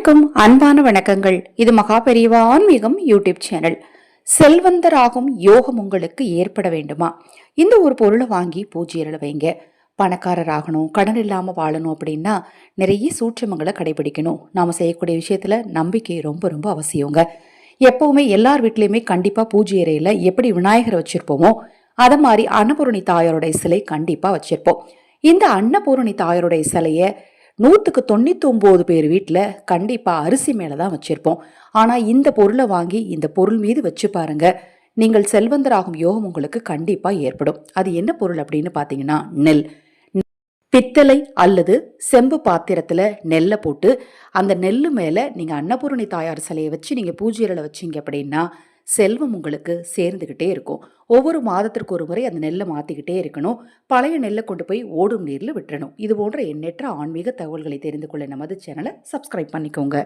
அனைவருக்கும் அன்பான வணக்கங்கள். இது மகாபெரிவா ஆன்மீகம் யூடியூப் சேனல். செல்வந்தராகும் யோகம் உங்களுக்கு ஏற்பட வேண்டுமா? இந்த ஒரு பொருளை வாங்கி பூஜையில வைங்க. பணக்காரராகணும் கடன் இல்லாமல் வாழணும் அப்படின்னா நிறைய சூட்சமங்களை கடைபிடிக்கணும். நாம் செய்யக்கூடிய விஷயத்தில் நம்பிக்கை ரொம்ப ரொம்ப அவசியங்க. எப்பவுமே எல்லார் வீட்லேயுமே கண்டிப்பாக பூஜை அறையில் எப்படி விநாயகரை வச்சுருப்போமோ அதை மாதிரி அன்னபூரணி தாயாருடைய சிலை கண்டிப்பாக வச்சுருப்போம். இந்த அன்னபூரணி தாயாருடைய சிலையை நூற்றுக்கு தொண்ணூற்றி ஒம்பது பேர் வீட்டில் கண்டிப்பாக அரிசி மேலே தான் வச்சுருப்போம். ஆனால் இந்த பொருளை வாங்கி இந்த பொருள் மீது வச்சு பாருங்க. நீங்கள் செல்வந்தராகும் யோகம் உங்களுக்கு கண்டிப்பாக ஏற்படும். அது என்ன பொருள் அப்படின்னு பார்த்தீங்கன்னா நெல். பித்தளை அல்லது செம்பு பாத்திரத்தில் நெல்லை போட்டு அந்த நெல் மேலே நீங்கள் அன்னபூரணி தாயார் சிலையை வச்சு நீங்கள் பூஜையில் வச்சீங்க அப்படின்னா செல்வம் உங்களுக்கு சேர்ந்துக்கிட்டே இருக்கும். ஒவ்வொரு மாதத்திற்கு ஒரு முறை அந்த நெல்லை மாற்றிக்கிட்டே இருக்கணும். பழைய நெல்லை கொண்டு போய் ஓடும் நீரில் விட்டுறணும். இது போன்ற எண்ணற்ற ஆன்மீக தகவல்களை தெரிந்து கொள்ள நமது சேனலை சப்ஸ்கிரைப் பண்ணிக்கோங்க.